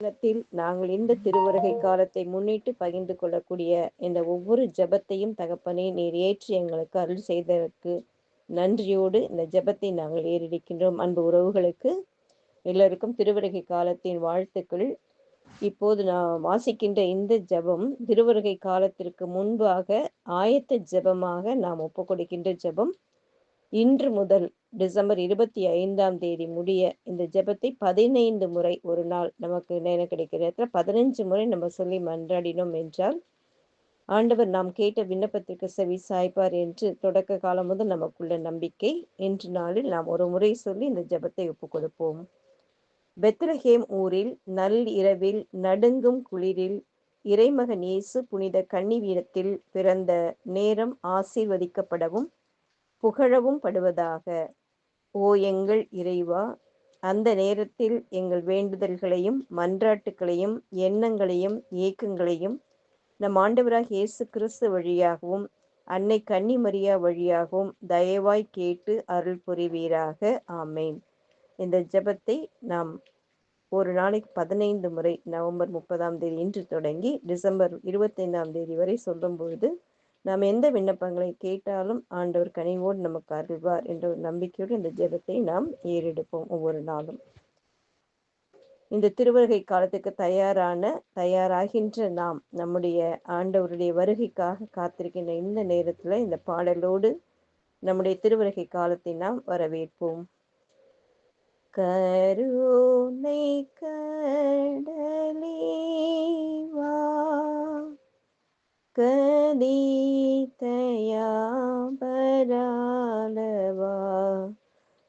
காலத்தில் நாங்கள் இந்த திருவருகை காலத்தை முன்னிட்டு பகிர்ந்து கொள்ளக்கூடிய இந்த ஒவ்வொரு ஜெபத்தையும் தகப்பனே நீர் ஏற்றி எங்களுக்கு அருள் செய்ததற்கு நன்றியோடு இந்த ஜபத்தை நாங்கள் ஏறிடிக்கின்றோம். அன்பு உறவுகளுக்கு எல்லோருக்கும் திருவருகை காலத்தின் வாழ்த்துக்கள். இப்போது நான் வாசிக்கின்ற இந்த ஜெபம் திருவருகை காலத்திற்கு முன்பாக ஆயத்த ஜெபமாக நாம் ஒப்புக்கொடுக்கின்ற ஜெபம். இன்று முதல் டிசம்பர் இருபத்தி ஐந்தாம் தேதி முடிய இந்த ஜெபத்தை பதினைந்து முறை ஒரு நாள் நமக்கு நேரம் கிடைக்கிற இடத்துல பதினஞ்சு முறை நம்ம சொல்லி மன்றாடினோம் என்றால் ஆண்டவர் நாம் கேட்ட விண்ணப்பத்திற்கு செவி சாய்ப்பார் என்று தொடக்க காலம் முதல் நமக்குள்ள நம்பிக்கை இன்று நாளில் நாம் ஒரு முறை சொல்லி இந்த ஜெபத்தை ஒப்புக் கொடுப்போம். பெத்ரஹேம் ஊரில் நல் இரவில் நடுங்கும் குளிரில் இறைமகன் இயேசு புனித கன்னிவீரத்தில் பிறந்த நேரம் ஆசீர்வதிக்கப்படவும் புகழவும் படுவதாக ஓ எங்கள் இறைவா அந்த நேரத்தில் எங்கள் வேண்டுதல்களையும் மன்றாட்டுகளையும் எண்ணங்களையும் ஏக்கங்களையும் நம் ஆண்டவராக இயேசு கிறிஸ்து வழியாகவும் அன்னை கன்னி மரியா வழியாகவும் தயவாய் கேட்டு அருள் புரிவீராக. ஆமேன். இந்த ஜெபத்தை நாம் ஒரு நாளைக்கு பதினைந்து முறை நவம்பர் முப்பதாம் தேதி இன்று தொடங்கி டிசம்பர் இருபத்தைந்தாம் தேதி வரை சொல்லும் பொழுது நாம் எந்த விண்ணப்பங்களை கேட்டாலும் ஆண்டவர் கனிவோடு நமக்கு அருள்வார் என்ற ஒரு நம்பிக்கையோடு இந்த ஜெபத்தை நாம் ஏறெடுப்போம் ஒவ்வொரு நாளும். இந்த திருவருகை காலத்துக்கு தயாரான தயாராகின்ற நாம் நம்முடைய ஆண்டவருடைய வருகைக்காக காத்திருக்கின்ற இந்த நேரத்தில் இந்த பாடலோடு நம்முடைய திருவருகை காலத்தை நாம் வரவேற்போம். கருணை கடலே ദീതയാ പരാലവ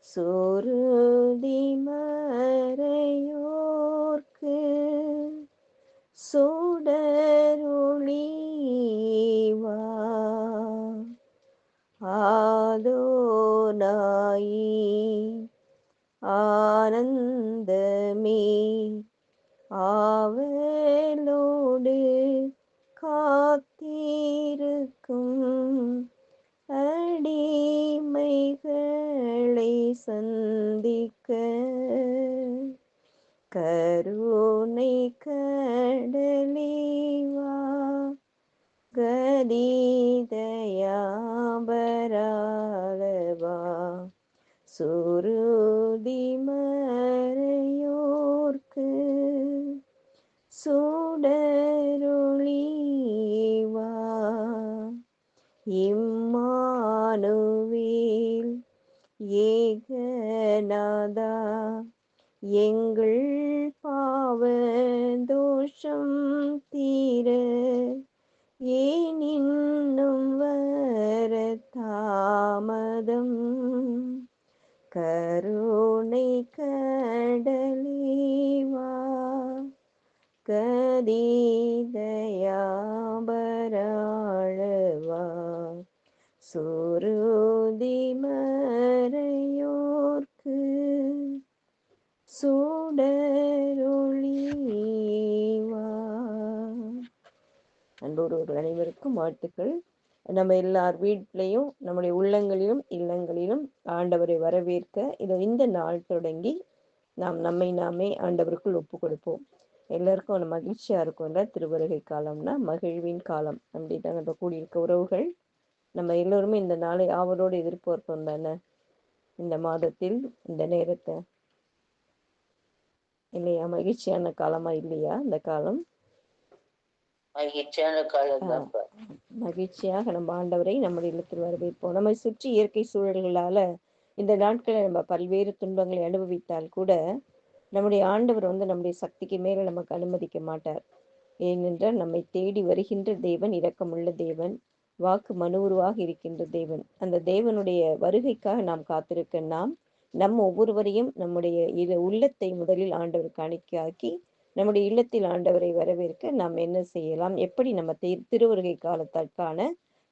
സുരുദിമാ அடிமைகளை சந்திக்க கருணை கடலேவா கதிதயாபராலவா அன்போடு அனைவருக்கும் வாழ்த்துக்கள். நம்ம எல்லார் வீட்லையும் நம்முடைய உள்ளங்களிலும் இல்லங்களிலும் ஆண்டவரை வரவேற்க இதை இந்த நாள் தொடங்கி நாம் நம்மை நாமே ஆண்டவருக்குள் ஒப்பு கொடுப்போம் எல்லாருக்கும் அந்த மகிழ்ச்சியா இருக்கும்ல திருவருகை காலம்னா மகிழ்வின் காலம் அப்படின்னா நம்ம கூடியிருக்க உறவுகள். நம்ம எல்லோருமே இந்த நாளை ஆவலோடு எதிர்பார்ப்போம் தானே? இந்த மாதத்தில் இந்த நேரத்தை. இல்லையா? மகிழ்ச்சியான காலமா இல்லையா? இந்த காலம்? மகிழ்ச்சியான மகிழ்ச்சியாக நம்ம ஆண்டவரை நம்முடைய இல்லத்தில் வரவேற்போம். நம்மை சுற்றி இயற்கை சூழல்களால இந்த நாட்களை நம்ம பல்வேறு துன்பங்களை அனுபவித்தால் கூட நம்முடைய ஆண்டவர் வந்து நம்முடைய சக்திக்கு மேல நமக்கு அனுமதிக்க மாட்டார். ஏனென்றால் நம்மை தேடி வருகின்ற தேவன் இரக்கமுள்ள தேவன் வாக்கு மனுவுருவாக இருக்கின்ற தேவன். அந்த தேவனுடைய வருகைக்காக நாம் காத்திருக்க நாம் நம் ஒவ்வொருவரையும் நம்முடைய இரு உள்ளத்தை முதலில் ஆண்டவருக்கு அணிக்காக்கி நம்முடைய இல்லத்தில் ஆண்டவரை வரவேற்க நாம் என்ன செய்யலாம்? எப்படி நம்ம திருவருகை காலத்திற்கான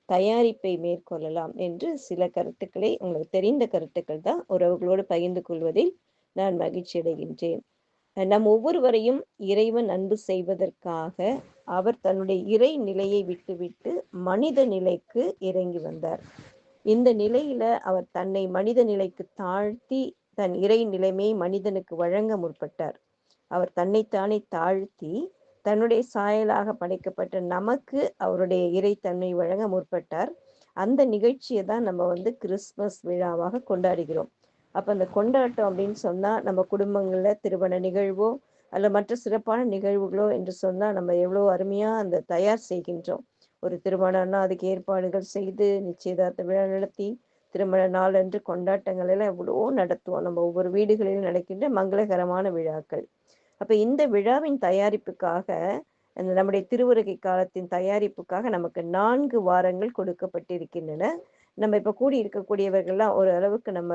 தயாரிப்பை மேற்கொள்ளலாம்? என்று சில கருத்துக்களை உங்களுக்கு தெரிந்த கருத்துக்கள் தான் உறவுகளோடு பகிர்ந்து கொள்வதில் நான் மகிழ்ச்சி அடைகின்றேன். நம் ஒவ்வொருவரையும் இறைவன் அன்பு செய்வதற்காக அவர் தன்னுடைய இறை நிலையை விட்டுவிட்டு மனித நிலைக்கு இறங்கி வந்தார். இந்த நிலையில அவர் தன்னை மனித நிலைக்கு தாழ்த்தி தன் இறை நிலைமையை மனிதனுக்கு வழங்க முற்பட்டார். அவர் தன்னைத்தானே தாழ்த்தி தன்னுடைய சாயலாக படைக்கப்பட்ட நமக்கு அவருடைய இறைத்தன்மை வழங்க முற்பட்டார். அந்த நிகழ்ச்சியை தான் நம்ம வந்து கிறிஸ்மஸ் விழாவாக கொண்டாடுகிறோம். அப்போ அந்த கொண்டாட்டம் அப்படின்னு சொன்னால் நம்ம குடும்பங்களில் திருமண நிகழ்வோ அல்ல மற்ற சிறப்பான நிகழ்வுகளோ என்று சொன்னால் நம்ம எவ்வளோ அருமையாக அந்த தயார் செய்கின்றோம். ஒரு திருமணம்னா அதுக்கு ஏற்பாடுகள் செய்து நிச்சயதார்த்த விழா நடத்தி திருமண நாள் என்று கொண்டாட்டங்கள் எல்லாம் எவ்வளோ நடத்துவோம். நம்ம ஒவ்வொரு வீடுகளிலும் நடக்கின்ற மங்களகரமான விழாக்கள். அப்போ இந்த விழாவின் தயாரிப்புக்காக அந்த நம்முடைய திருவுருகை காலத்தின் தயாரிப்புக்காக நமக்கு நான்கு வாரங்கள் கொடுக்கப்பட்டிருக்கின்றன. நம்ம இப்போ கூடி இருக்கக்கூடியவர்கள்லாம் ஒரு அளவுக்கு நம்ம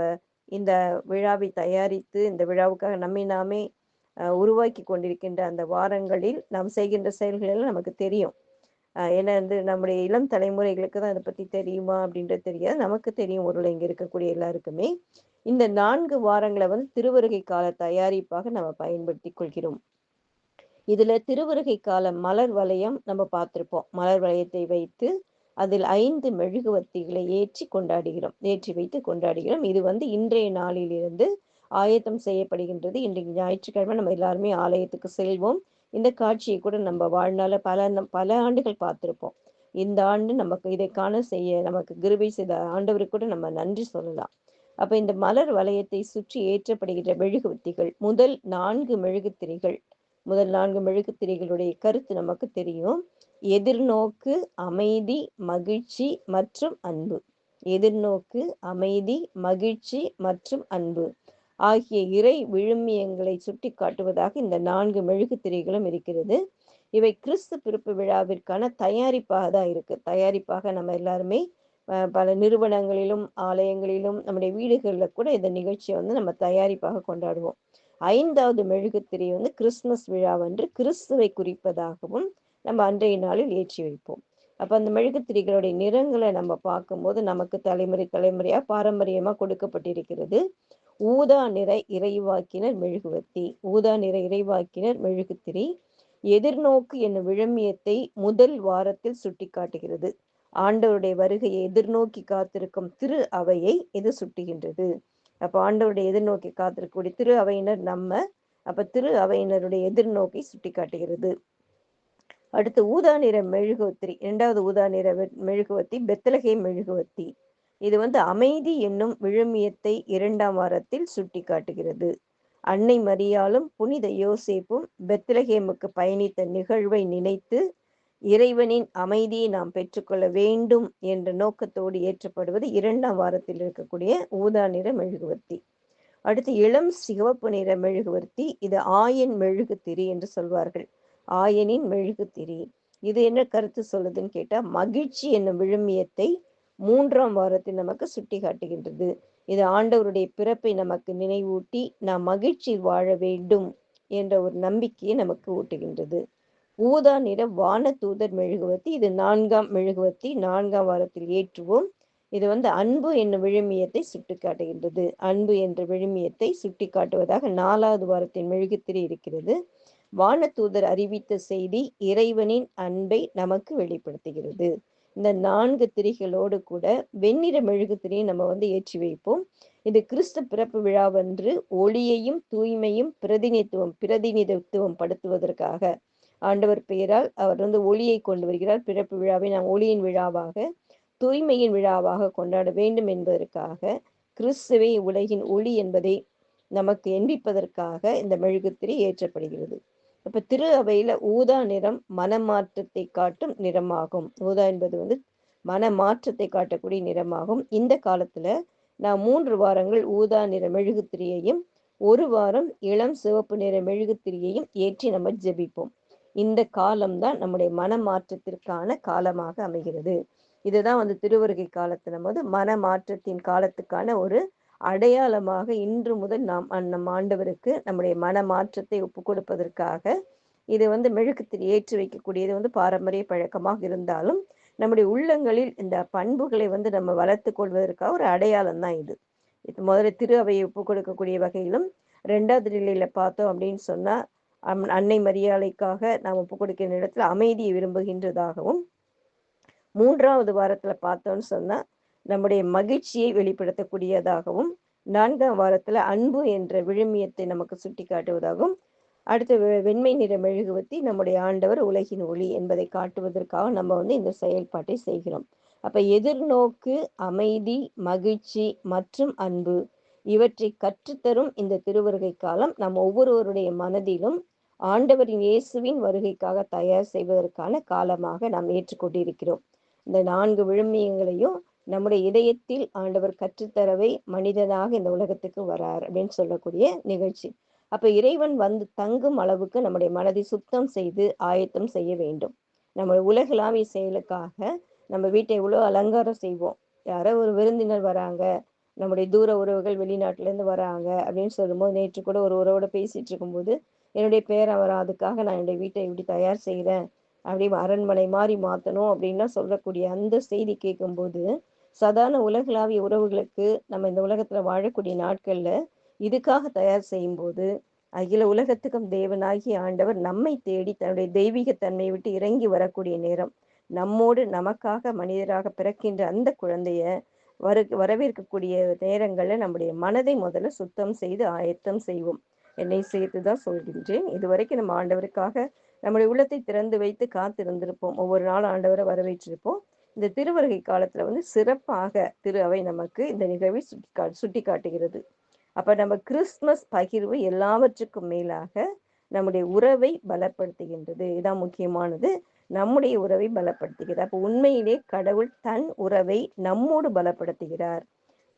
இந்த விழாவை தயாரித்து இந்த விழாவுக்காக நம்மை நாமே உருவாக்கி கொண்டிருக்கின்ற அந்த வாரங்களில் நாம் செய்கின்ற செயல்கள் எல்லாம் நமக்கு தெரியும். ஏன்னா வந்து நம்முடைய இளம் தலைமுறைகளுக்கு தான் அதை பற்றி தெரியுமா அப்படின்றது தெரியாது. நமக்கு தெரியும் ஒரு இங்கே இருக்கக்கூடிய எல்லாருக்குமே. இந்த நான்கு வாரங்களை வந்து திருவருகை கால தயாரிப்பாக நம்ம பயன்படுத்தி கொள்கிறோம். இதுல திருவருகை கால மலர் வளையம் நம்ம பார்த்திருப்போம். மலர் வளையத்தை வைத்து அதில் ஐந்து மெழுகுவர்த்திகளை ஏற்றி கொண்டாடுகிறோம். ஏற்றி வைத்து கொண்டாடுகிறோம். இது வந்து இன்றைய நாளிலிருந்து ஆயத்தம் செய்யப்படுகின்றது. இன்றைக்கு ஞாயிற்றுக்கிழமை நம்ம எல்லாருமே ஆலயத்துக்கு செல்வோம். இந்த காட்சியை கூட நம்ம வாழ்நாள பல பல ஆண்டுகள் பார்த்துருப்போம். இந்த ஆண்டு நமக்கு இதை காண செய்ய நமக்கு கிருபை செய்த ஆண்டவருக்கு கூட நம்ம நன்றி சொல்லலாம். அப்ப இந்த மலர் வளையத்தை சுற்றி ஏற்றப்படுகிற மெழுகுவத்திகள் முதல் நான்கு மெழுகுத்திரிகள் முதல் நான்கு மெழுகுத்திரிகளுடைய கருத்து நமக்கு தெரியும். எதிர்நோக்கு அமைதி மகிழ்ச்சி மற்றும் அன்பு. எதிர்நோக்கு அமைதி மகிழ்ச்சி மற்றும் அன்பு ஆகிய இறை விழுமியங்களை சுட்டி காட்டுவதாக இந்த நான்கு மெழுகுத்திரைகளும் இருக்கிறது. இவை கிறிஸ்து பிறப்பு விழாவிற்கான தயாரிப்பாக தான் இருக்கு. தயாரிப்பாக நம்ம எல்லாருமே பல நிறுவனங்களிலும் ஆலயங்களிலும் நம்முடைய வீடுகளில் கூட இந்த நிகழ்ச்சியை வந்து நம்ம தயாரிப்பாக கொண்டாடுவோம். ஐந்தாவது மெழுகுத்திரி வந்து கிறிஸ்துமஸ் விழாவன்று கிறிஸ்துவை குறிப்பதாகவும் நம்ம அன்றைய நாளில் ஏற்றி வைப்போம். அப்போ அந்த மெழுகுத்திரிகளுடைய நிறங்களை நம்ம பார்க்கும்போது நமக்கு தலைமுறை தலைமுறையாக பாரம்பரியமாக கொடுக்கப்பட்டிருக்கிறது. ஊதா நிற இறைவாக்கினர் மெழுகுவத்தி ஊதா நிற இறைவாக்கினர் மெழுகுத்திரி எதிர்நோக்கு என்னும் விழுமியத்தை முதல் வாரத்தில் சுட்டி காட்டுகிறது ஆண்டவருடைய வருகையை எதிர்நோக்கி காத்திருக்கும் திரு அவையை இது சுட்டுகின்றது? அப்ப ஆண்டவருடைய எதிர்நோக்கி காத்திருக்கக்கூடிய திரு அவையினர் நம்ம அப்ப திரு அவையினருடைய எதிர்நோக்கி சுட்டி காட்டுகிறது அடுத்து ஊதா நிற மெழுகுவத்தி இரண்டாவது ஊதா நிற மெழுகுவத்தி பெத்தலகே மெழுகுவத்தி இது வந்து அமைதி என்னும் விழுமியத்தை இரண்டாம் வாரத்தில் சுட்டி காட்டுகிறது அன்னை மரியாலும் புனித யோசேப்பும் பெத்லஹேமுக்கு பயணித்த நிகழ்வை நினைத்து இறைவனின் அமைதியை நாம் பெற்றுக்கொள்ள வேண்டும் என்ற நோக்கத்தோடு ஏற்றப்படுவது இரண்டாம் வாரத்தில் இருக்கக்கூடிய ஊதா நிற மெழுகுவர்த்தி. அடுத்து இளம் சிவப்பு நிற மெழுகுவர்த்தி இது ஆயன் மெழுகுத்திரி என்று சொல்வார்கள். ஆயனின் மெழுகுத்திரி இது என்ன கருத்து சொல்லுதுன்னு கேட்டால் மகிழ்ச்சி என்னும் விழுமியத்தை மூன்றாம் வாரத்தில் நமக்கு சுட்டி காட்டுகின்றது இது ஆண்டவருடைய பிறப்பை நமக்கு நினைவூட்டி நாம் மகிழ்ச்சி வாழ வேண்டும் என்ற ஒரு நம்பிக்கையை நமக்கு ஊட்டுகின்றது. ஊதா நிற வான தூதர் மெழுகுவத்தி இது நான்காம் மெழுகுவத்தி நான்காம் வாரத்தில் ஏற்றுவோம். இது வந்து அன்பு என்னும் விழுமியத்தை சுட்டி காட்டுகின்றது அன்பு என்ற விழுமியத்தை சுட்டி காட்டுவதாக நாலாவது வாரத்தின் மெழுகுத்திரி இருக்கிறது. வானதூதர் அறிவித்த செய்தி இறைவனின் அன்பை நமக்கு வெளிப்படுத்துகிறது. இந்த நான்கு திரிகளோடு கூட வெண்ணிற மெழுகுத்திரியை நம்ம வந்து ஏற்றி வைப்போம். இது கிறிஸ்து பிறப்பு விழாவன்று ஒளியையும் தூய்மையும் பிரதிநிதித்துவம் பிரதிநிதித்துவம் படுத்துவதற்காக ஆண்டவர் பெயரால் அவர் வந்து ஒளியை கொண்டு வருகிறார். பிறப்பு விழாவை நாம் ஒளியின் விழாவாக தூய்மையின் விழாவாக கொண்டாட வேண்டும் என்பதற்காக கிறிஸ்துவை உலகின் ஒளி என்பதை நமக்கு எண்பிப்பதற்காக இந்த மெழுகுத்திரி ஏற்றப்படுகிறது. இப்ப திரு அவையில ஊதா நிறம் மனமாற்றத்தை காட்டும் நிறமாகும். ஊதா என்பது வந்து மன மாற்றத்தை காட்டக்கூடிய நிறமாகும். இந்த காலத்துல நான் மூன்று வாரங்கள் ஊதா நிற மெழுகுத்திரியையும் ஒரு வாரம் இளம் சிவப்பு நிற மெழுகுத்திரியையும் ஏற்றி நம்ம ஜெபிப்போம். இந்த காலம்தான் நம்முடைய மன மாற்றத்திற்கான காலமாக அமைகிறது. இதுதான் வந்து திருவருகை காலத்துல போது மன மாற்றத்தின் காலத்துக்கான ஒரு அடையாளமாக இன்று முதல் நாம் நம் ஆண்டவருக்கு நம்முடைய மன மாற்றத்தை ஒப்பு கொடுப்பதற்காக இது வந்து மெழுகுத்திரி ஏற்றி வைக்கக்கூடியது வந்து பாரம்பரிய பழக்கமாக இருந்தாலும் நம்முடைய உள்ளங்களில் இந்த பண்புகளை வந்து நம்ம வளர்த்து கொள்வதற்காக ஒரு அடையாளம் தான் இது. இது முதல்ல திரு அவையை ஒப்பு கொடுக்கக்கூடிய வகையிலும் ரெண்டாவது நிலையில பார்த்தோம் அப்படின்னு சொன்னா அன்னை மரியாதைக்காக நாம் ஒப்பு கொடுக்கிற இடத்துல அமைதியை விரும்புகின்றதாகவும் மூன்றாவது வாரத்துல பார்த்தோம்னு சொன்னா நம்முடைய மகிழ்ச்சியை வெளிப்படுத்தக்கூடியதாகவும் நான்காம் வாரத்துல அன்பு என்ற விழுமியத்தை நமக்கு சுட்டி காட்டுவதாகவும் அடுத்து வெண்மை நிற மெழுகுவத்தி நம்முடைய ஆண்டவர் உலகின் ஒளி என்பதை காட்டுவதற்காக நம்ம வந்து இந்த செயல்பாட்டை செய்கிறோம். அப்ப எதிர்நோக்கு அமைதி மகிழ்ச்சி மற்றும் அன்பு இவற்றை கற்றுத்தரும் இந்த திருவருகை காலம் நம் ஒவ்வொருவருடைய மனதிலும் ஆண்டவரின் இயேசுவின் வருகைக்காக தயார் செய்வதற்கான காலமாக நாம் ஏற்றுக்கொண்டிருக்கிறோம். இந்த நான்கு விழுமியங்களையும் நம்முடைய இதயத்தில் ஆண்டவர் கற்றுத்தரவை மனிதனாக இந்த உலகத்துக்கு வரார் அப்படின்னு சொல்லக்கூடிய நிகழ்ச்சி. அப்ப இறைவன் வந்து தங்கும் அளவுக்கு நம்முடைய மனதை சுத்தம் செய்து ஆயத்தம் செய்ய வேண்டும். நம்ம உலகளாவிய செயலுக்காக நம்ம வீட்டை இவ்வளோ அலங்காரம் செய்வோம். யாரோ ஒரு விருந்தினர் வராங்க நம்முடைய தூர உறவுகள் வெளிநாட்டிலேருந்து வராங்க அப்படின்னு சொல்லும்போது நேற்று கூட ஒரு உறவோட பேசிட்டு இருக்கும்போது என்னுடைய பேர் அவர் அதுக்காக நான் என்னுடைய வீட்டை இப்படி தயார் செய்கிறேன் அப்படி அரண்மனை மாதிரி மாற்றணும் அப்படின்லாம் சொல்லக்கூடிய அந்த செய்தி கேட்கும்போது சாதாரண உலகளாவிய உறவுகளுக்கு நம்ம இந்த உலகத்தில் வாழக்கூடிய நாட்களில் இதுக்காக தயார் செய்யும்போது அகில உலகத்துக்கும் தேவனாகிய ஆண்டவர் நம்மை தேடி தன்னுடைய தெய்வீக தன்மையை விட்டு இறங்கி வரக்கூடிய நேரம் நம்மோடு நமக்காக மனிதராக பிறக்கின்ற அந்த குழந்தைய வர வரவேற்கக்கூடிய நேரங்களில் நம்முடைய மனதை முதல்ல சுத்தம் செய்து ஆயத்தம் செய்வோம். என்னை சேர்த்து தான் சொல்கின்றேன். இதுவரைக்கும் நம்ம ஆண்டவருக்காக நம்முடைய உள்ளத்தை திறந்து வைத்து காத்திருந்திருப்போம். ஒவ்வொரு நாள் ஆண்டவரை வரவேற்றிருப்போம். இந்த திருவருகை காலத்துல வந்து சிறப்பாக திரு அவை நமக்கு இந்த நிகழ்வை சுட்டி கா சுட்டி காட்டுகிறது அப்ப நம்ம கிறிஸ்துமஸ் பகிர்வு எல்லாவற்றுக்கும் மேலாக நம்முடைய உறவை பலப்படுத்துகின்றது. இதான் முக்கியமானது. நம்முடைய உறவை பலப்படுத்துகிறது அப்போ உண்மையிலே கடவுள் தன் உறவை நம்மோடு பலப்படுத்துகிறார்.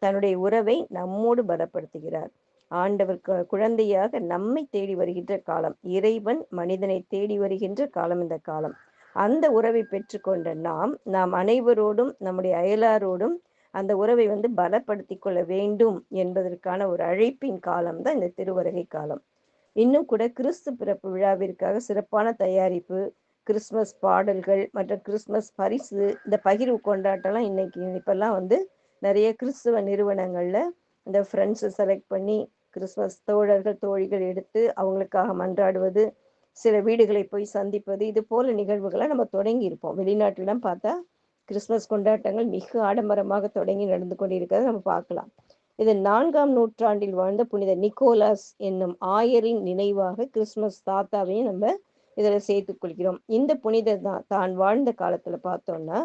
தன்னுடைய உறவை நம்மோடு பலப்படுத்துகிறார். ஆண்டவர் குழந்தையாக நம்மை தேடி வருகின்ற காலம் இறைவன் மனிதனை தேடி வருகின்ற காலம் இந்த காலம். அந்த உறவை பெற்றுக்கொண்ட நாம் நாம் அனைவரோடும் நம்முடைய அயலாரோடும் அந்த உறவை வந்து பலப்படுத்தி கொள்ள வேண்டும் என்பதற்கான ஒரு அழைப்பின் காலம் தான் இந்த திருவருகை காலம். இன்னும் கூட கிறிஸ்து பிறப்பு விழாவிற்காக சிறப்பான தயாரிப்பு கிறிஸ்மஸ் பாடல்கள் மற்றும் கிறிஸ்மஸ் பரிசு இந்த பகிர்வு கொண்டாட்டம்லாம் இன்னைக்கு இப்பெல்லாம் வந்து நிறைய கிறிஸ்துவ நிறுவனங்களில் இந்த ஃப்ரெண்ட்ஸை செலக்ட் பண்ணி கிறிஸ்மஸ் தோழர்கள் தோழிகள் எடுத்து அவங்களுக்காக மன்றாடுவது சில வீடுகளை போய் சந்திப்பது இது போல நிகழ்வுகளை நம்ம தொடங்கி இருப்போம். வெளிநாட்டிலாம் பார்த்தா கிறிஸ்மஸ் கொண்டாட்டங்கள் மிக ஆடம்பரமாக தொடங்கி நடந்து கொண்டிருக்கிறத நம்ம பார்க்கலாம். இது நான்காம் நூற்றாண்டில் வாழ்ந்த புனித நிக்கோலாஸ் என்னும் ஆயரின் நினைவாக கிறிஸ்மஸ் தாத்தாவையும் நம்ம இதில் சேர்த்துக் கொள்கிறோம். இந்த புனிதர் தான் தான் வாழ்ந்த காலத்தில் பார்த்தோம்னா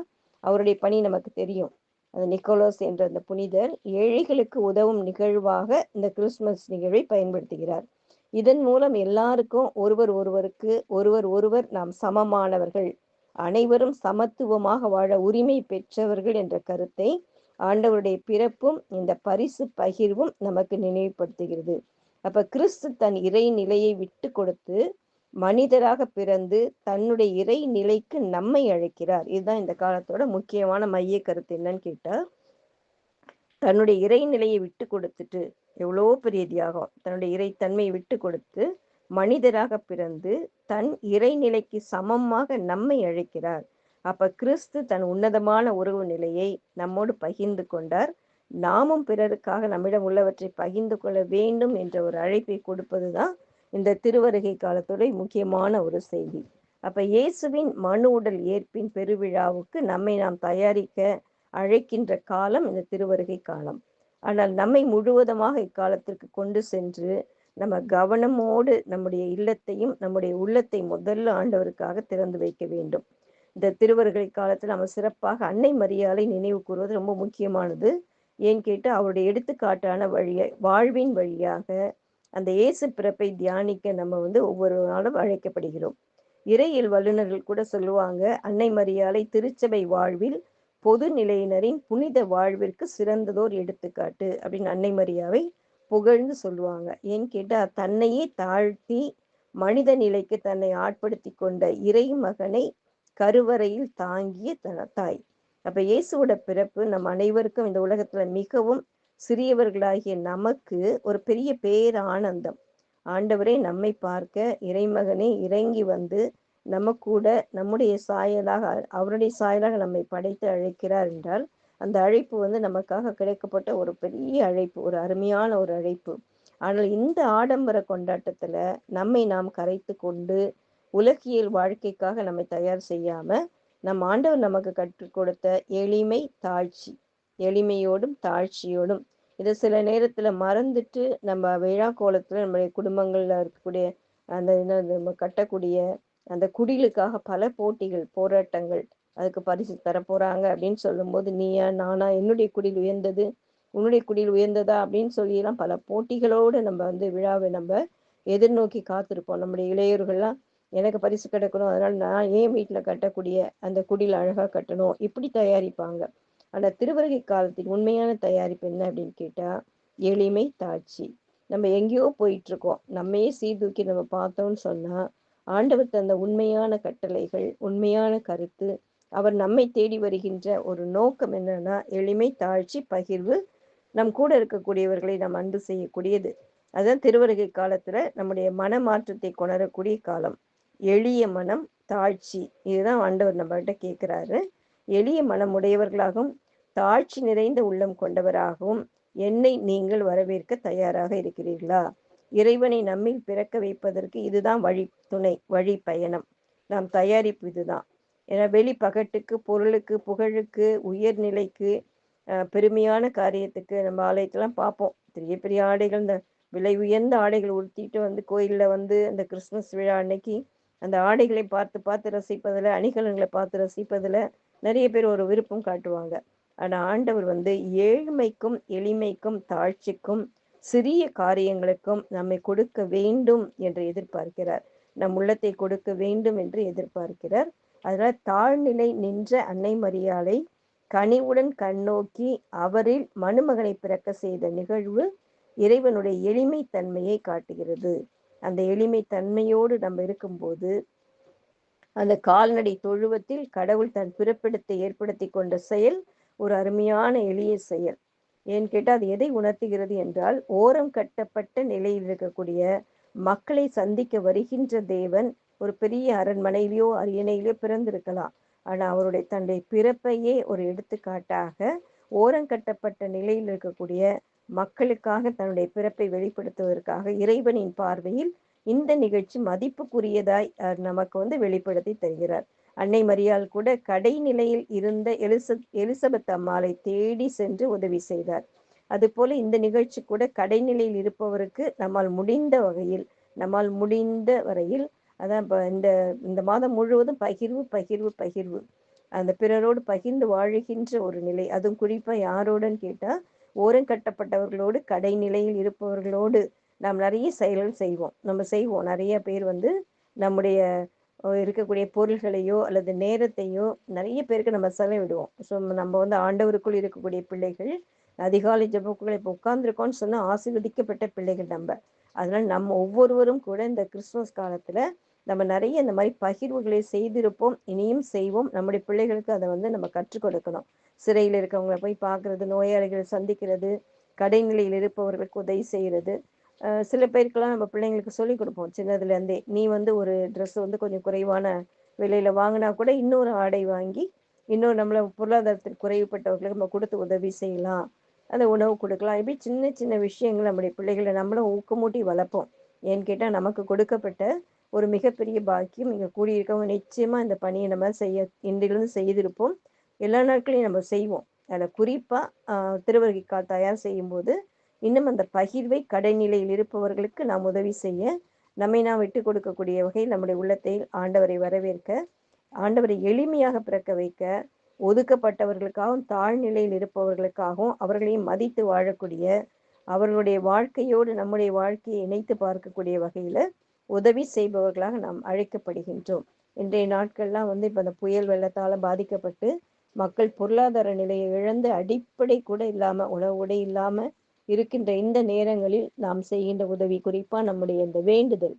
அவருடைய பணி நமக்கு தெரியும். அந்த நிக்கோலாஸ் என்ற அந்த புனிதர் ஏழைகளுக்கு உதவும் நிகழ்வாக இந்த கிறிஸ்மஸ் நிகழ்வை பயன்படுத்துகிறார். இதன் மூலம் எல்லாருக்கும் ஒருவர் ஒருவருக்கு ஒருவர் ஒருவர் நாம் சமமானவர்கள் அனைவரும் சமத்துவமாக வாழ உரிமை பெற்றவர்கள் என்ற கருத்தை ஆண்டவருடைய பிறப்பும் இந்த பரிசு பகிர்வும் நமக்கு நினைவுபடுத்துகிறது. அப்ப கிறிஸ்து தன் இறை நிலையை விட்டு கொடுத்து மனிதராக பிறந்து தன்னுடைய இறை நிலைக்கு நம்மை அழைக்கிறார். இதுதான் இந்த காலத்தோட முக்கியமான மைய கருத்து. என்னன்னு கேட்டா தன்னுடைய இறை நிலையை விட்டு கொடுத்துட்டு எவ்வளோ பெரிய தியாகம். தன்னுடைய இறைத்தன்மையை விட்டு கொடுத்து மனிதராக பிறந்து தன் இறைநிலைக்கு சமமாக நம்மை அழைக்கிறார். அப்ப கிறிஸ்து தன் உன்னதமான உறவு நிலையை நம்மோடு பகிர்ந்து கொண்டார். நாமும் பிறருக்காக நம்மிடம் உள்ளவற்றை பகிர்ந்து கொள்ள வேண்டும் என்ற ஒரு அழைப்பை கொடுப்பதுதான் இந்த திருவருகை காலத்துடைய முக்கியமான ஒரு செய்தி. அப்ப இயேசுவின் மனு உடல் ஏற்பின் பெருவிழாவுக்கு நம்மை நாம் தயாரிக்க அழைக்கின்ற காலம் இந்த திருவருகை காலம். ஆனால் நம்மை முழுவதுமாக இக்காலத்திற்கு கொண்டு சென்று நம்ம கவனமோடு நம்முடைய இல்லத்தையும் நம்முடைய உள்ளத்தை முதல்ல ஆண்டவருக்காக திறந்து வைக்க வேண்டும். இந்த திருவருகை காலத்தில் நம்ம சிறப்பாக அன்னை மரியாதை நினைவு கூறுவது ரொம்ப முக்கியமானது. ஏன்னு கேட்டு அவருடைய எடுத்துக்காட்டான வழியை வாழ்வின் வழியாக அந்த இயேசு பிறப்பை தியானிக்க நம்ம வந்து ஒவ்வொரு நாளும் அழைக்கப்படுகிறோம். இறையில் வல்லுநர்கள் கூட சொல்லுவாங்க அன்னை மரியாதை திருச்சபை வாழ்வில் பொது நிலையினரின் புனித வாழ்விற்கு சிறந்ததோர் எடுத்துக்காட்டு அப்படின்னு அன்னை மரியாவை புகழ்ந்து சொல்லுவாங்க. ஏன்னு கேட்டால் தன்னையே தாழ்த்தி மனித நிலைக்கு தன்னை ஆட்படுத்தி கொண்ட இறை மகனை கருவறையில் தாங்கிய தாய். அப்ப இயேசுவோட பிறப்பு நம் அனைவருக்கும் இந்த உலகத்துல மிகவும் சிறியவர்களாகிய நமக்கு ஒரு பெரிய பேர் ஆனந்தம் ஆண்டவரே நம்மை பார்க்க இறைமகனே இறங்கி வந்து நம்ம கூட நம்முடைய சாயலாக அவருடைய சாயலாக நம்மை படைத்து அழைக்கிறார் என்றால் அந்த அழைப்பு வந்து நமக்காக கிடைக்கப்பட்ட ஒரு பெரிய அழைப்பு ஒரு அருமையான ஒரு அழைப்பு. ஆனால் இந்த ஆடம்பர கொண்டாட்டத்துல நம்மை நாம் கரைத்து கொண்டு உலகியல் வாழ்க்கைக்காக நம்மை தயார் செய்யாம நம் ஆண்டவர் நமக்கு கற்றுக் கொடுத்த எளிமை தாழ்ச்சி. எளிமையோடும் தாழ்ச்சியோடும். இதை சில நேரத்துல மறந்துட்டு நம்ம விழா கோலத்துல நம்முடைய குடும்பங்கள்ல இருக்கக்கூடிய அந்த என்ன நம்ம கட்டக்கூடிய அந்த குடிலுக்காக பல போட்டிகள் போராட்டங்கள் அதுக்கு பரிசு தரப்போறாங்க அப்படின்னு சொல்லும்போது நீயா நானா என்னுடைய குடில் உயர்ந்தது உன்னுடைய குடில் உயர்ந்ததா அப்படின்னு சொல்லியெல்லாம் பல போட்டிகளோடு நம்ம வந்து விழாவை நம்ம எதிர்நோக்கி காத்திருப்போம். நம்முடைய இளையர்கள்லாம் எனக்கு பரிசு கிடைக்கணும். அதனால நான் ஏன் வீட்டில் கட்டக்கூடிய அந்த குடில் அழகாக கட்டணும். இப்படி தயாரிப்பாங்க. ஆனால் திருவருகை காலத்தின் உண்மையான தயாரிப்பு என்ன அப்படின்னு கேட்டால் எளிமை தாட்சி. நம்ம எங்கேயோ போயிட்டு இருக்கோம் நம்மையே சீர்தூக்கி நம்ம பார்த்தோம்னு சொன்னால் ஆண்டவர் தந்த உண்மையான கட்டளைகள் உண்மையான கருத்து அவர் நம்மை தேடி வருகின்ற ஒரு நோக்கம் என்னன்னா எளிமை தாழ்ச்சி பகிர்வு நம் கூட இருக்கக்கூடியவர்களை நாம் அன்பு செய்யக்கூடியது. அதுதான் திருவருகை காலத்துல நம்முடைய மன மாற்றத்தை கொணரக்கூடிய காலம். எளிய மனம் தாழ்ச்சி. இதுதான் ஆண்டவர் நம்மகிட்ட கேட்குறாரு. எளிய மனம் உடையவர்களாகவும் தாழ்ச்சி நிறைந்த உள்ளம் கொண்டவராகவும் என்னை நீங்கள் வரவேற்க தயாராக இருக்கிறீர்களா? இறைவனை நம்மில் பிறக்க வைப்பதற்கு இதுதான் வழி துணை வழி பயணம். நாம் தயாரிப்பு இதுதான். ஏன்னா வெளி பகட்டுக்கு பொருளுக்கு புகழுக்கு உயர்நிலைக்கு பெருமையான காரியத்துக்கு நம்ம ஆலயத்தெல்லாம் பார்ப்போம். பெரிய பெரிய ஆடைகள் இந்த விலை உயர்ந்த ஆடைகள் உடுத்திட்டு வந்து கோயிலில் வந்து அந்த கிறிஸ்மஸ் விழா அன்னைக்கு அந்த ஆடைகளை பார்த்து பார்த்து ரசிப்பதில் அணிகலன்களை பார்த்து ரசிப்பதில் நிறைய பேர் ஒரு விருப்பம் காட்டுவாங்க. ஆனால் ஆண்டவர் வந்து ஏழ்மைக்கும் எளிமைக்கும் தாழ்ச்சிக்கும் சிறிய காரியங்களுக்கும் நம்மை கொடுக்க வேண்டும் என்று எதிர்பார்க்கிறார். நம் உள்ளத்தை கொடுக்க வேண்டும் என்று எதிர்பார்க்கிறார். அதனால் தாழ்நிலை நின்ற அன்னை மரியாதை கனிவுடன் கண்ணோக்கி அவரில் மணுமகனை பிறக்க செய்த நிகழ்வு இறைவனுடைய எளிமை தன்மையை காட்டுகிறது. அந்த எளிமை தன்மையோடு நம்ம இருக்கும்போது அந்த கால்நடை தொழுவத்தில் கடவுள் தன் பிறப்பிடத்தை ஏற்படுத்தி கொண்ட செயல் ஒரு அருமையான எளிய செயல். ஏன்னு கேட்டால் அது எதை உணர்த்துகிறது என்றால் ஓரம் கட்டப்பட்ட நிலையில் இருக்கக்கூடிய மக்களை சந்திக்க வருகின்ற தேவன் ஒரு பெரிய அரண்மனையிலேயோ அரியணையிலேயோ பிறந்திருக்கலாம். ஆனால் அவருடைய தன்னுடைய பிறப்பையே ஒரு எடுத்துக்காட்டாக ஓரங்கட்டப்பட்ட நிலையில் இருக்கக்கூடிய மக்களுக்காக தன்னுடைய பிறப்பை வெளிப்படுத்துவதற்காக இறைவனின் பார்வையில் இந்த நிகழ்ச்சி மதிப்புக்குரியதாய் நமக்கு வந்து வெளிப்படுத்தி தருகிறார். அன்னை மரியால் கூட கடைநிலையில் இருந்த எலிச எலிசபெத் அம்மாளை தேடி சென்று உதவி செய்தார். அதுபோல இந்த நிகழ்ச்சி கூட கடைநிலையில் இருப்பவருக்கு நம்மால் முடிந்த வகையில் நம்மால் முடிந்த வரையில் அதான் இப்போ இந்த இந்த மாதம் முழுவதும் பகிர்வு பகிர்வு பகிர்வு. அந்த பிறரோடு பகிர்ந்து வாழுகின்ற ஒரு நிலை. அதுவும் குறிப்பாக யாரோடன்னு கேட்டால் ஓரங்கட்டப்பட்டவர்களோடு கடைநிலையில் இருப்பவர்களோடு நாம் நிறைய செயல்கள் செய்வோம். நம்ம செய்வோம். நிறைய பேர் வந்து நம்முடைய இருக்கக்கூடிய பொருள்களையோ அல்லது நேரத்தையோ நிறைய பேருக்கு நம்ம செலவிடுவோம். ஸோ நம்ம வந்து ஆண்டவருக்குள் இருக்கக்கூடிய பிள்ளைகள் அதிகாலை ஜபக்குகளை இப்போ உட்கார்ந்துருக்கோம்னு சொன்னால் ஆசீர்வதிக்கப்பட்ட பிள்ளைகள் நம்ம. அதனால் நம்ம ஒவ்வொருவரும் கூட இந்த கிறிஸ்துமஸ் காலத்தில் நம்ம நிறைய இந்த மாதிரி பகிர்வுகளை செய்திருப்போம் இனியும் செய்வோம். நம்முடைய பிள்ளைகளுக்கு அதை வந்து நம்ம கற்றுக் கொடுக்கணும். சிறையில் இருக்கவங்களை போய் பார்க்கறது நோயாளிகளை சந்திக்கிறது கடைநிலையில் இருப்பவர்களுக்கு உதவி செய்கிறது. சில பேருக்கெல்லாம் நம்ம பிள்ளைங்களுக்கு சொல்லி கொடுப்போம். சின்னதுலேருந்தே நீ வந்து ஒரு ட்ரெஸ் வந்து கொஞ்சம் குறைவான விலையில் வாங்கினா கூட இன்னொரு ஆடை வாங்கி இன்னும் நம்மளை பொருளாதாரத்தில் குறைவுப்பட்டவர்களுக்கு நம்ம கொடுத்து உதவி செய்யலாம். அந்த உணவு கொடுக்கலாம். இப்படி சின்ன சின்ன விஷயங்கள் நம்முடைய பிள்ளைகளை நம்மளும் ஊக்கமூட்டி வளர்ப்போம். ஏன்னு கேட்டால் நமக்கு கொடுக்கப்பட்ட ஒரு மிகப்பெரிய பாக்கியம். இங்கே கூடியிருக்கவங்க நிச்சயமாக இந்த பணியை நம்ம செய்ய இன்றிலிருந்து செய்திருப்போம். எல்லா நாட்களையும் நம்ம செய்வோம். அதில் குறிப்பாக திருவருகை தயார் செய்யும்போது இன்னும் அந்த பகிர்வை கடைநிலையில் இருப்பவர்களுக்கு நாம் உதவி செய்ய நம்மை நாம் விட்டு கொடுக்கக்கூடிய வகையில் நம்முடைய உள்ளத்தை ஆண்டவரை வரவேற்க ஆண்டவரை எளிமையாக பிறக்க வைக்க ஒதுக்கப்பட்டவர்களுக்காகவும் தாழ்நிலையில் இருப்பவர்களுக்காகவும் அவர்களையும் மதித்து வாழக்கூடிய அவர்களுடைய வாழ்க்கையோடு நம்முடைய வாழ்க்கையை இணைத்து பார்க்கக்கூடிய வகையில் உதவி செய்பவர்களாக நாம் அழைக்கப்படுகின்றோம். இன்றைய நாட்கள்லாம் வந்து இப்போ அந்த புயல் வெள்ளத்தால் பாதிக்கப்பட்டு மக்கள் பொருளாதார நிலையை இழந்து அடிப்படை கூட இல்லாமல் உணவு உடை இல்லாமல் இருக்கின்ற இந்த நேரங்களில் நாம் செய்கின்ற உதவி குறிப்பாக நம்முடைய இந்த வேண்டுதல்.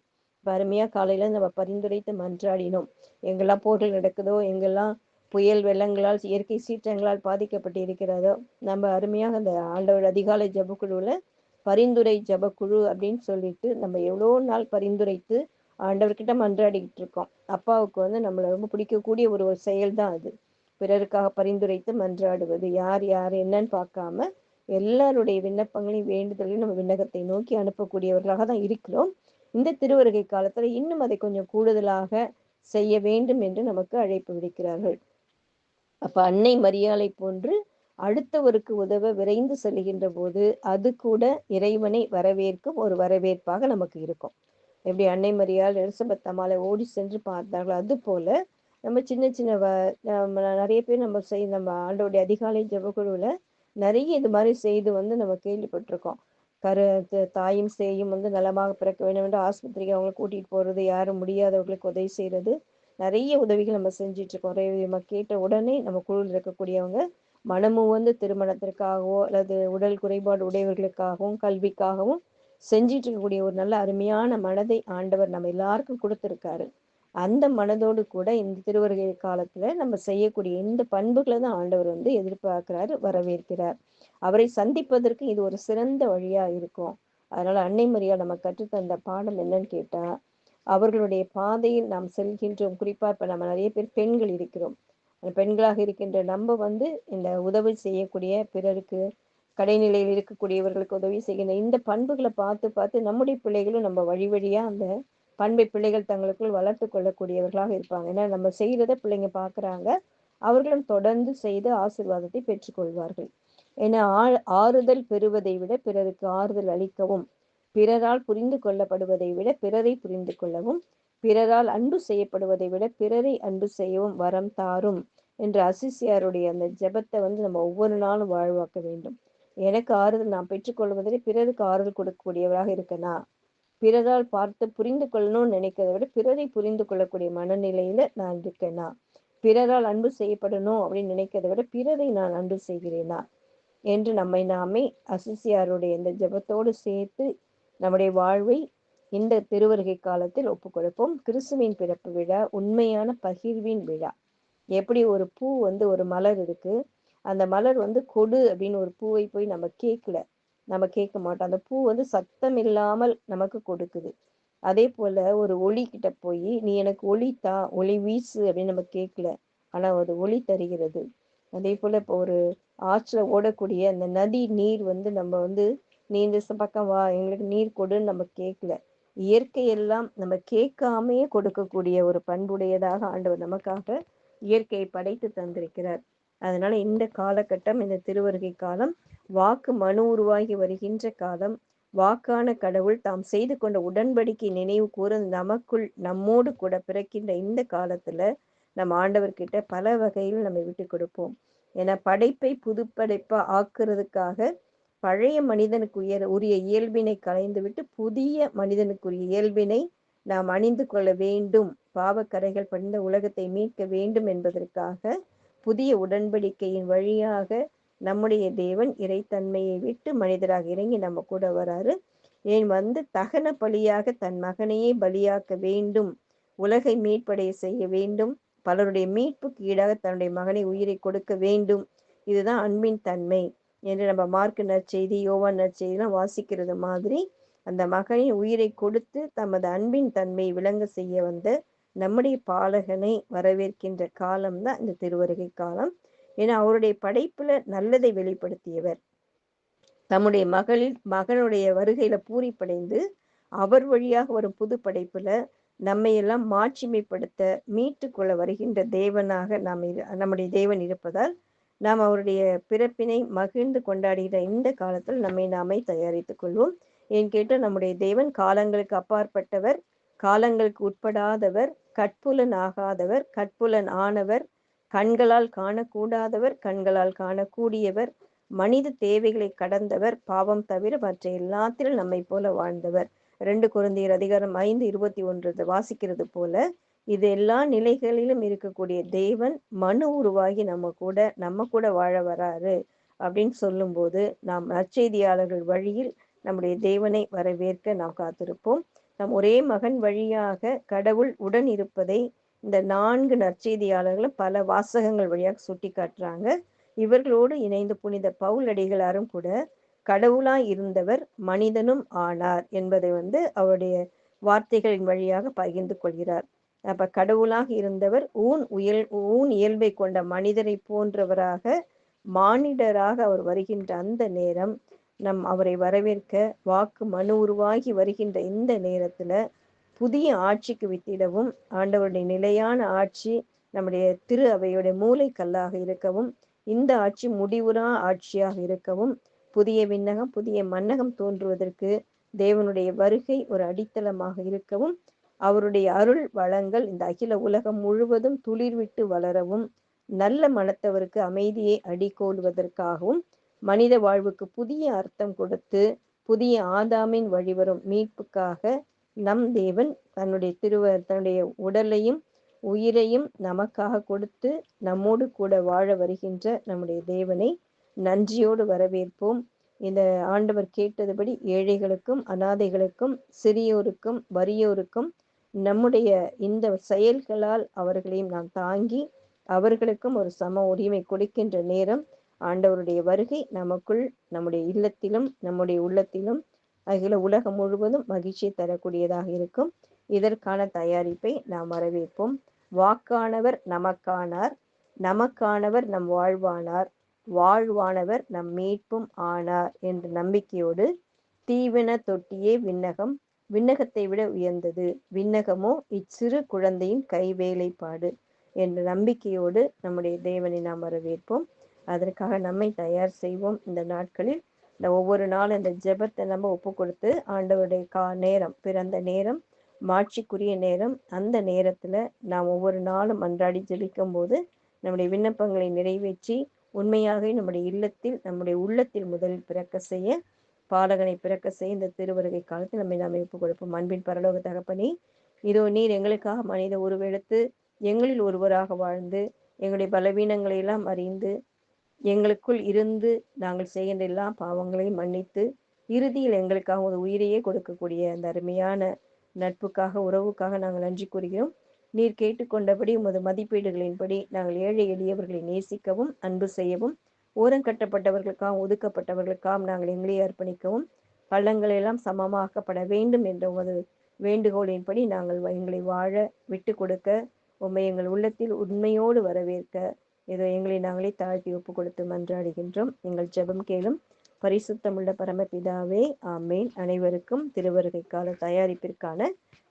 அருமையாக காலையில் நம்ம பரிந்துரைத்து மன்றாடினோம். எங்கெல்லாம் போர்கள் நடக்குதோ எங்கெல்லாம் புயல் வெள்ளங்களால் இயற்கை சீற்றங்களால் பாதிக்கப்பட்டு இருக்கிறதோ நம்ம அருமையாக அந்த ஆண்டவர் அதிகாலை ஜபக்குழுவில் பரிந்துரை ஜபக்குழு அப்படின்னு சொல்லிட்டு நம்ம எவ்வளோ நாள் பரிந்துரைத்து ஆண்டவர்கிட்ட மன்றாடிக்கிட்டு இருக்கோம். அப்பாவுக்கு வந்து நம்மளை ரொம்ப பிடிக்கக்கூடிய ஒரு செயல் தான் அது. பிறருக்காக பரிந்துரைத்து மன்றாடுவது. யார் யார் என்னன்னு பார்க்காம எல்லாருடைய விண்ணப்பங்களையும் வேண்டுதலையும் நம்ம விண்ணகத்தை நோக்கி அனுப்பக்கூடியவர்களாக தான் இருக்கிறோம். இந்த திருவருகை காலத்துல இன்னும் அதை கொஞ்சம் கூடுதலாக செய்ய வேண்டும் என்று நமக்கு அழைப்பு விடுக்கிறார்கள். அப்ப அன்னை மரியாதை போன்று அடுத்தவருக்கு உதவ விரைந்து செல்கின்ற போது அது கூட இறைவனை வரவேற்கும் ஒரு வரவேற்பாக நமக்கு இருக்கும். எப்படி அன்னை மரியால் எலிசபெத் அம்மாவை ஓடி சென்று பார்த்தார்களோ அது போல நம்ம சின்ன சின்ன வ நம்ம நிறைய பேர் நம்ம செய் நம்ம ஆண்டோடைய அதிகாலை ஜபக்குழுவில் நிறைய இது மாதிரி செய்து வந்து நம்ம கேள்விப்பட்டிருக்கோம். கரு தாயும் சேயும் வந்து நலமாக பிறக்க வேண்டும் என்று ஆஸ்பத்திரிக்கு அவங்களை கூட்டிகிட்டு போகிறது யாரும் முடியாதவர்களுக்கு உதவி செய்கிறது நிறைய உதவிகள் நம்ம செஞ்சிட்ருக்கோம் நம்ம கேட்ட உடனே நம்ம குழுவில் இருக்கக்கூடியவங்க மனமும் வந்து திருமணத்திற்காகவோ அல்லது உடல் குறைபாடு உடையவர்களுக்காகவும் கல்விக்காகவும் செஞ்சிட்டு இருக்கக்கூடிய ஒரு நல்ல அருமையான மனதை ஆண்டவர் நம்ம எல்லாருக்கும் கொடுத்துருக்காரு. அந்த மனதோடு கூட இந்த திருவருகை காலத்துல நம்ம செய்யக்கூடிய இந்த பண்புகளை தான் ஆண்டவர் வந்து எதிர்பார்க்கிறாரு வரவேற்கிறார். அவரை சந்திப்பதற்கு இது ஒரு சிறந்த வழியா இருக்கும். அதனால அன்னை மரியா நம்ம கற்றுத்தந்த பாடம் என்னன்னு கேட்டா அவர்களுடைய பாதையில் நாம் செல்கின்றோம். குறிப்பா இப்ப நம்ம நிறைய பேர் பெண்கள் இருக்கிறோம். பெண்களாக இருக்கின்ற நம்ம வந்து இந்த உதவி செய்யக்கூடிய பிறருக்கு கடைநிலையில் இருக்கக்கூடியவர்களுக்கு உதவி செய்கின்ற இந்த பண்புகளை பார்த்து பார்த்து நம்முடைய பிள்ளைகளும் நம்ம வழி வழியாக அந்த பண்பை பிள்ளைகள் தங்களுக்குள் வளர்த்து கொள்ளக்கூடியவர்களாக இருப்பாங்க. ஏன்னா நம்ம செய்கிறத பிள்ளைங்க பார்க்குறாங்க. அவர்களும் தொடர்ந்து செய்து ஆசிர்வாதத்தை பெற்றுக்கொள்வார்கள். ஏன்னா ஆறுதல் பெறுவதை விட பிறருக்கு ஆறுதல் அளிக்கவும் பிறரால் புரிந்து கொள்ளப்படுவதை விட பிறரை புரிந்து கொள்ளவும் பிறரால் அன்பு செய்யப்படுவதை விட பிறரை அன்பு செய்யவும் வரம் தாரும் என்ற அசிசியாருடைய அந்த ஜெபத்தை வந்து நம்ம ஒவ்வொரு நாளும் வாழ்வாக்க வேண்டும். எனக்கு ஆறுதல் நான் பெற்றுக்கொள்வதில் பிறருக்கு ஆறுதல் கொடுக்கக்கூடியவராக இருக்கனா? பிறரால் பார்த்து புரிந்து கொள்ளணும்னு நினைக்கிறத விட பிறரை புரிந்து கொள்ளக்கூடிய மனநிலையில நான் இருக்கேனா? பிறரால் அன்பு செய்யப்படணும் அப்படின்னு நினைக்கிறத விட பிறரை நான் அன்பு செய்கிறேனா? என்று நம்மை நாமே அசிசியாருடைய இந்த ஜபத்தோடு சேர்த்து நம்முடைய வாழ்வை இந்த திருவருகை காலத்தில் ஒப்புக்கொடுப்போம் கிறிஸ்துவின் பிறப்பு விழா உண்மையான பகிர்வின் விழா. எப்படி ஒரு பூ வந்து ஒரு மலர் இருக்கு? அந்த மலர் வந்து கொடு அப்படின்னு ஒரு பூவை போய் நம்ம கேட்கல. நம்ம கேட்க மாட்டோம். அந்த பூ வந்து சத்தம் இல்லாமல் நமக்கு கொடுக்குது. அதே போல ஒரு ஒளி கிட்ட போய் நீ எனக்கு ஒளி தா ஒளி வீசு அப்படின்னு நம்ம கேட்கல. ஆனா அது ஒளி தருகிறது. அதே போல இப்போ ஒரு ஆற்றுல ஓடக்கூடிய அந்த நதி நீர் வந்து நம்ம வந்து நீ இந்த பக்கம் வா எங்களுக்கு நீர் கொடுன்னு நம்ம கேட்கல. இயற்கையெல்லாம் நம்ம கேட்காமையே கொடுக்கக்கூடிய ஒரு பண்புடையதாக ஆண்டவர் நமக்காக இயற்கையை படைத்து தந்திருக்கிறார். அதனால இந்த காலகட்டம் இந்த திருவருகை காலம் வாக்கு மனு உருவாகி வருகின்ற காலம் வாக்கான கடவுள் தாம் செய்து கொண்ட உடன்படிக்கை நினைவு கூற நமக்குள் நம்மோடு கூட பிறக்கின்ற இந்த காலத்துல நம்ம ஆண்டவர்கிட்ட பல வகையில் நம்ம விட்டு கொடுப்போம். ஏன்னா படைப்பை புதுப்படைப்பா ஆக்குறதுக்காக பழைய மனிதனுக்கு உயர் உரிய இயல்பினை கலைந்துவிட்டு புதிய மனிதனுக்குரிய இயல்பினை நாம் அணிந்து கொள்ள வேண்டும். பாவக்கரைகள் படிந்த உலகத்தை மீட்க வேண்டும் என்பதற்காக புதிய உடன்படிக்கையின் வழியாக நம்முடைய தேவன் இறைத்தன்மையை விட்டு மனிதராக இறங்கி நம்ம கூட வராரு. ஏன் வந்து தகன பலியாக தன் மகனையே பலியாக்க வேண்டும். உலகை மீட்படைய செய்ய வேண்டும். பலருடைய மீட்புக்கு ஈடாக தன்னுடைய மகனை உயிரை கொடுக்க வேண்டும். இதுதான் அன்பின் தன்மை. என்று நம்ம மார்க் நற்செய்தி யோவான் நற்செய்திலாம் வாசிக்கிறது மாதிரி அந்த மகனின் உயிரை கொடுத்து தமது அன்பின் தன்மையை விளங்க செய்ய வந்த நம்முடைய பாலகனை வரவேற்கின்ற காலம்தான் இந்த திருவருகை காலம். ஏன்னா அவருடைய படைப்புல நல்லதை வெளிப்படுத்தியவர். தம்முடைய மகளில் மகனுடைய வருகையில பூரிப்படைந்து அவர் வழியாக வரும் புது படைப்புல நம்மை எல்லாம் மாட்சிமைப்படுத்த மீட்டுக்கொள்ள வருகின்ற தேவனாக நாம் நம்முடைய தேவன் இருப்பதால் நாம் அவருடைய பிறப்பினை மகிழ்ந்து கொண்டாடுகிற இந்த காலத்தில் நம்மை நாமே தயாரித்துக் கொள்வோம். ஏன் கேட்டால் நம்முடைய தேவன் காலங்களுக்கு அப்பாற்பட்டவர் காலங்களுக்கு உட்படாதவர் கட்புலன் ஆகாதவர் கட்புலன் ஆனவர் கண்களால் காணக்கூடாதவர் கண்களால் காணக்கூடியவர் மனித தேவைகளை கடந்தவர் பாவம் தவிர மற்ற எல்லாத்திலும் நம்மை போல வாழ்ந்தவர். ரெண்டு குழந்தையர் அதிகாரம் ஐந்து இருபத்தி ஒன்று வாசிக்கிறது போல இது எல்லா நிலைகளிலும் இருக்கக்கூடிய தேவன் மனு உருவாகி நம்ம கூட நம்ம கூட வாழ வராரு அப்படின்னு சொல்லும்போது நாம் நற்செய்தியாளர்கள் வழியில் நம்முடைய தேவனை வரவேற்க நாம் காத்திருப்போம். நம் ஒரே மகன் வழியாக கடவுள் உடன் இருப்பதை இந்த நான்கு நற்செய்தியாளர்களும் பல வாசகங்கள் வழியாக சுட்டி காட்டுறாங்க. இவர்களோடு இணைந்து புனித பவுல் அடிகளாரும் கூட கடவுளாய் இருந்தவர் மனிதனும் ஆனார் என்பதை வந்து அவருடைய வார்த்தைகளின் வழியாக பகிர்ந்து கொள்கிறார். அப்ப கடவுளாக இருந்தவர் ஊன் உயல் ஊன் இயல்பை கொண்ட மனிதரை போன்றவராக மானிடராக அவர் வருகின்ற அந்த நேரம் நம் அவரை வரவேற்க வாக்கு மனு உருவாகி வருகின்ற இந்த நேரத்துல புதிய ஆட்சிக்கு வித்திடவும் ஆண்டவருடைய நிலையான ஆட்சி நம்முடைய திரு அவையுடைய மூளைக்கல்லாக இருக்கவும் இந்த ஆட்சி முடிவுறா ஆட்சியாக இருக்கவும் புதிய விண்ணகம் புதிய மன்னகம் தோன்றுவதற்கு தேவனுடைய வருகை ஒரு அடித்தளமாக இருக்கவும் அவருடைய அருள் வளங்கள் இந்த அகில உலகம் முழுவதும் துளிர்விட்டு வளரவும் நல்ல மனத்தவருக்கு அமைதியை அடிக்கோள்வதற்காகவும் மனித வாழ்வுக்கு புதிய அர்த்தம் கொடுத்து புதிய ஆதாமின் வழிவரும் மீட்புக்காக நம் தேவன் தன்னுடைய திருவ தன்னுடைய உடலையும் உயிரையும் நமக்காக கொடுத்து நம்மோடு கூட வாழ வருகின்ற நம்முடைய தேவனை நன்றியோடு வரவேற்போம். இந்த ஆண்டவர் கேட்டதுபடி ஏழைகளுக்கும் அனாதைகளுக்கும் சிறியோருக்கும் வறியோருக்கும் நம்முடைய இந்த செயல்களால் அவர்களையும் நாம் தாங்கி அவர்களுக்கும் ஒரு சம உரிமை கொடுக்கின்ற நேரம் ஆண்டவருடைய வருகை நமக்குள் நம்முடைய இல்லத்திலும் நம்முடைய உள்ளத்திலும் அகில உலகம் முழுவதும் மகிழ்ச்சி தரக்கூடியதாக இருக்கும். இதற்கான தயாரிப்பை நாம் வரவேற்போம். வாக்கானவர் நமக்கானார். நமக்கானவர் நம் வாழ்வானார். வாழ்வானவர் நம் மீட்பும் ஆனார் என்ற நம்பிக்கையோடு தீவின தொட்டியே விண்ணகம். விண்ணகத்தை விட உயர்ந்தது. விண்ணகமோ இச்சிறு குழந்தையின் கைவேலைப்பாடு என்ற நம்பிக்கையோடு நம்முடைய தேவனை நாம் வரவேற்போம். அதற்காக நம்மை தயார் செய்வோம். இந்த நாட்களில் இந்த ஒவ்வொரு நாளும் இந்த ஜெபத்தை நம்ம ஒப்பு கொடுத்து ஆண்டவருடைய கா நேரம் பிறந்த நேரம் மாட்சிக்குரிய நேரம் அந்த நேரத்தில் நாம் ஒவ்வொரு நாளும் அன்றாடி ஜெபிக்கும் போது நம்முடைய விண்ணப்பங்களை நிறைவேற்றி உண்மையாக நம்முடைய இல்லத்தில் நம்முடைய உள்ளத்தில் முதலில் பிறக்க செய்ய பாலகனை பிறக்க செய்ய இந்த திருவருகை காலத்தில் நம்மை நாம் ஒப்பு கொடுப்போம். அன்பின் பரலோக தகப்பனே இதோ நீர் எங்களுக்காக மனித உருவெடுத்து எங்களில் ஒருவராக வாழ்ந்து எங்களுடைய பலவீனங்களை எல்லாம் அறிந்து எங்களுக்குள் இருந்து நாங்கள் செய்கின்ற எல்லா பாவங்களையும் மன்னித்து இறுதியில் எங்களுக்காக ஒரு உயிரையே கொடுக்கக்கூடிய அந்த அருமையான நட்புக்காக உறவுக்காக நாங்கள் நன்றி கூறுகிறோம். நீர் கேட்டுக்கொண்டபடி உமது மதிப்பீடுகளின்படி நாங்கள் ஏழை எளியவர்களை நேசிக்கவும் அன்பு செய்யவும் ஓரங்கட்டப்பட்டவர்களுக்காகவும் ஒதுக்கப்பட்டவர்களுக்காகவும் நாங்கள் எங்களை அர்ப்பணிக்கவும் பள்ளங்கள் எல்லாம் சமமாக்கப்பட வேண்டும் என்ற உமது வேண்டுகோளின்படி நாங்கள் எங்களை வாழ விட்டு கொடுக்க உண்மை எங்கள் உள்ளத்தில் உண்மையோடு வரவேற்க இதோ எங்களை நாங்களே தாழ்த்தி ஒப்பு கொடுத்து மன்றாடுகின்றோம். எங்கள் ஜெபம் கேளும் பரிசுத்தமுள்ள பரமபிதாவே ஆமேன். அனைவருக்கும் திருவருகை கால தயாரிப்பிற்கான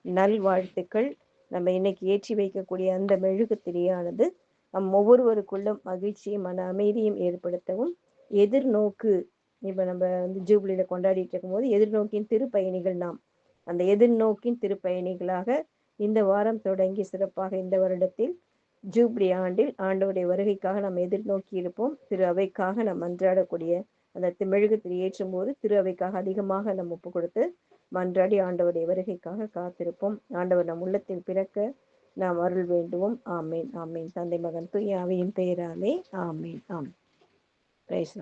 நல்வாழ்த்துக்கள். நம்ம இன்னைக்கு ஏற்றி வைக்கக்கூடிய அந்த மெழுகு திரியானது நம் ஒவ்வொருவருக்குள்ளும் மகிழ்ச்சியும் மன அமைதியும் ஏற்படுத்தவும் எதிர்நோக்கு இப்போ நம்ம வந்து ஜூப்ளியில் கொண்டாடிட்டு இருக்கும்போது எதிர்நோக்கின் திருப்பயணிகள் நாம். அந்த எதிர்நோக்கின் திருப்பயணிகளாக இந்த வாரம் தொடங்கி சிறப்பாக இந்த வருடத்தில் ஜூப்ளி ஆண்டில் ஆண்டோடைய வருகைக்காக நாம் எதிர்நோக்கி இருப்போம். திரு அவைக்காக நாம் மன்றாடக்கூடிய அந்த மெழுகு ஏற்றும் போது திரு அவைக்காக அதிகமாக நம்ம ஒப்பு கொடுத்து மன்றாடி ஆண்டவருடைய வருகைக்காக காத்திருப்போம். ஆண்டவர் நம் உள்ளத்தில் பிறக்க நாம் அருள் வேண்டுவோம். ஆமேன் ஆமேன். தந்தை மகன் தூய பெயராலே ஆமேன் ஆம் பிரைஸ்